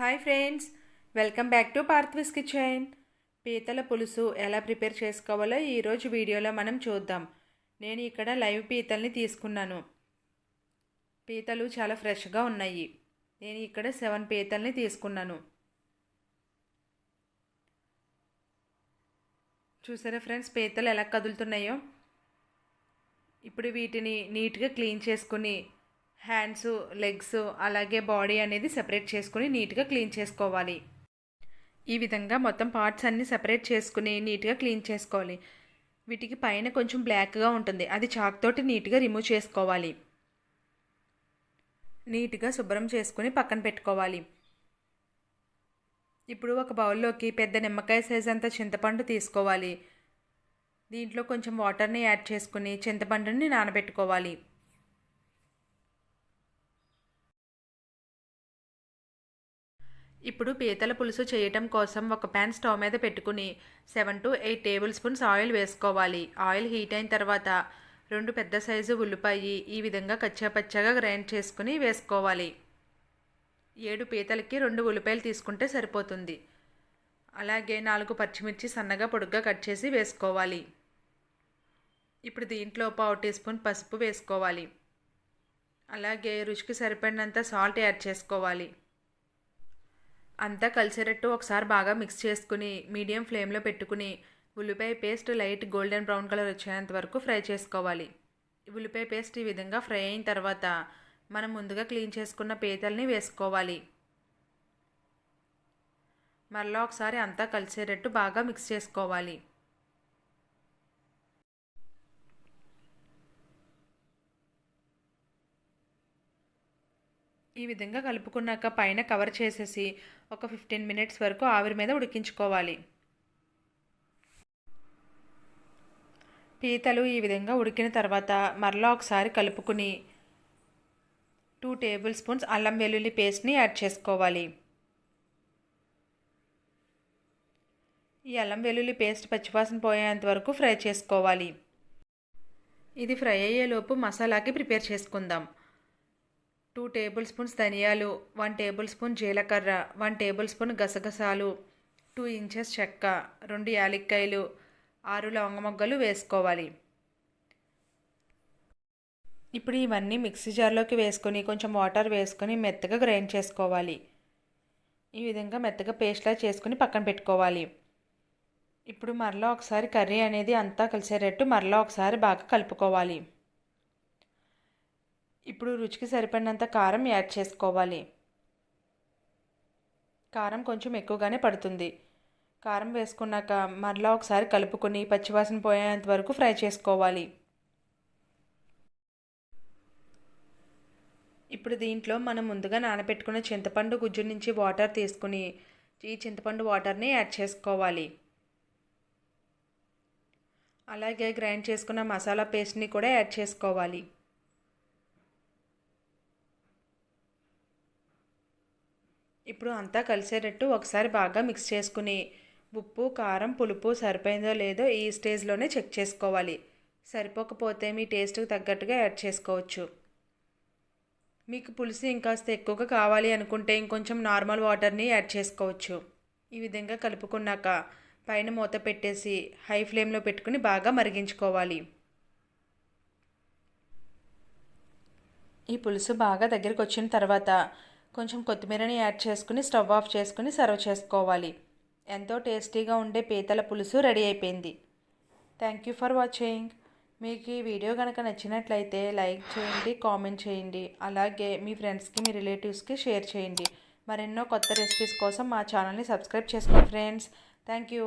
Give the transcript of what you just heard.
Hi friends welcome back to Parthvi's kitchen. పీతల పులుసు ఎలా ప్రిపేర్ చేసుకోవాలో ఈరోజు వీడియోలో మనం చూద్దాం. నేను ఇక్కడ లైవ్ పీతల్ని తీసుకున్నాను. పీతలు చాలా ఫ్రెష్గా ఉన్నాయి. నేను ఇక్కడ సెవెన్ పీతల్ని తీసుకున్నాను. చూసారా ఫ్రెండ్స్ పీతలు ఎలా కదులుతున్నాయో? ఇప్పుడు వీటిని నీట్గా క్లీన్ చేసుకుని హ్యాండ్స్ లెగ్స్ అలాగే బాడీ అనేది సెపరేట్ చేసుకుని నీట్గా క్లీన్ చేసుకోవాలి. ఈ విధంగా మొత్తం పార్ట్స్ అన్నీ సెపరేట్ చేసుకుని నీట్గా క్లీన్ చేసుకోవాలి. వీటికి పైన కొంచెం బ్లాక్గా ఉంటుంది. అది చాక్ తోటి నీట్గా రిమూవ్ చేసుకోవాలి. నీట్గా శుభ్రం చేసుకుని పక్కన పెట్టుకోవాలి. ఇప్పుడు ఒక బౌల్లోకి పెద్ద నిమ్మకాయ సైజ్ అంత చింతపండు తీసుకోవాలి. దీంట్లో కొంచెం వాటర్ని యాడ్ చేసుకుని చింతపండుని నానబెట్టుకోవాలి. ఇప్పుడు పీతల పులుసు చేయటం కోసం ఒక ప్యాన్ స్టవ్ మీద పెట్టుకుని seven to eight tablespoons oil వేసుకోవాలి. ఆయిల్ హీట్ అయిన తర్వాత రెండు పెద్ద సైజు ఉల్లిపాయి ఈ విధంగా కచ్చాపచ్చాగా గ్రైండ్ చేసుకుని వేసుకోవాలి. ఏడు పీతలకి రెండు ఉల్లిపాయలు తీసుకుంటే సరిపోతుంది. అలాగే నాలుగు పచ్చిమిర్చి సన్నగా పొడుగ్గా కట్ చేసి వేసుకోవాలి. ఇప్పుడు దీంట్లో పావు టీ స్పూన్ పసుపు వేసుకోవాలి. అలాగే రుచికి సరిపడినంత సాల్ట్ యాడ్ చేసుకోవాలి. అంతా కలిసేటట్టు ఒకసారి బాగా మిక్స్ చేసుకుని మీడియం ఫ్లేమ్లో పెట్టుకుని ఉల్లిపాయ paste light golden brown colour వచ్చేంత వరకు ఫ్రై చేసుకోవాలి. ఉల్లిపాయ పేస్ట్ ఈ విధంగా ఫ్రై అయిన తర్వాత మనం ముందుగా క్లీన్ చేసుకున్న పీతల్ని వేసుకోవాలి. మరలా ఒకసారి అంతా కలిసేటట్టు బాగా మిక్స్ చేసుకోవాలి. ఈ విధంగా కలుపుకున్నాక పైన కవర్ చేసేసి ఒక ఫిఫ్టీన్ మినిట్స్ వరకు ఆవిరి మీద ఉడికించుకోవాలి. పీతలు ఈ విధంగా ఉడికిన తర్వాత మరలా ఒకసారి కలుపుకుని టూ టేబుల్ స్పూన్స్ అల్లం వెల్లుల్లి పేస్ట్ని యాడ్ చేసుకోవాలి. ఈ అల్లం వెల్లుల్లి పేస్ట్ పచ్చివాసన పోయేంత వరకు ఫ్రై చేసుకోవాలి. ఇది ఫ్రై అయ్యేలోపు మసాలాకి ప్రిపేర్ చేసుకుందాం. టూ టేబుల్ స్పూన్స్ ధనియాలు వన్ టేబుల్ స్పూన్ జీలకర్ర వన్ టేబుల్ స్పూన్ గసగసాలు టూ ఇంచెస్ చెక్క రెండు యాలక్కాయలు ఆరు లవంగ మొగ్గలు వేసుకోవాలి. ఇప్పుడు ఇవన్నీ మిక్సీ జార్లోకి వేసుకొని కొంచెం వాటర్ వేసుకొని మెత్తగా గ్రైండ్ చేసుకోవాలి. ఈ విధంగా మెత్తగా పేస్ట్లా చేసుకుని పక్కన పెట్టుకోవాలి. ఇప్పుడు మరలా ఒకసారి కర్రీ అనేది అంతా కలిసేటట్టు మరలా ఒకసారి బాగా కలుపుకోవాలి. ఇప్పుడు రుచికి సరిపడినంత కారం యాడ్ చేసుకోవాలి. కారం కొంచెం ఎక్కువగానే పడుతుంది. కారం వేసుకున్నాక మరలా ఒకసారి కలుపుకొని పచ్చివాసన పోయేంత వరకు ఫ్రై చేసుకోవాలి. ఇప్పుడు దీంట్లో మనం ముందుగా నానబెట్టుకున్న చింతపండు గుజ్జు నుంచి వాటర్ తీసుకుని ఈ చింతపండు వాటర్ని యాడ్ చేసుకోవాలి. అలాగే గ్రైండ్ చేసుకున్న మసాలా పేస్ట్ని కూడా యాడ్ చేసుకోవాలి. ఇప్పుడు అంతా కలిసేటట్టు ఒకసారి బాగా మిక్స్ చేసుకుని ఉప్పు కారం పులుపు సరిపోయిందో లేదో ఈ స్టేజ్లోనే చెక్ చేసుకోవాలి. సరిపోకపోతే మీ టేస్ట్కి తగ్గట్టుగా యాడ్ చేసుకోవచ్చు. మీకు పులుసు ఇంకాస్త ఎక్కువగా కావాలి అనుకుంటే ఇంకొంచెం నార్మల్ వాటర్ని యాడ్ చేసుకోవచ్చు. ఈ విధంగా కలుపుకున్నాక పైన మూత పెట్టేసి హై ఫ్లేమ్లో పెట్టుకుని బాగా మరిగించుకోవాలి. ఈ పులుసు బాగా దగ్గరికి వచ్చిన తర్వాత కొంచెం కొత్తిమీరని యాడ్ చేసుకుని స్టవ్ ఆఫ్ చేసుకుని సర్వ్ చేసుకోవాలి. ఎంతో టేస్టీగా ఉండే పీతల పులుసు రెడీ అయిపోయింది. థ్యాంక్ యూ ఫర్ వాచింగ్ మీకు ఈ వీడియో కనుక నచ్చినట్లయితే లైక్ చేయండి కామెంట్ చేయండి అలాగే మీ ఫ్రెండ్స్కి మీ రిలేటివ్స్కి షేర్ చేయండి. మరెన్నో కొత్త రెసిపీస్ కోసం మా ఛానల్ని సబ్స్క్రైబ్ చేసుకోండి ఫ్రెండ్స్. Thank you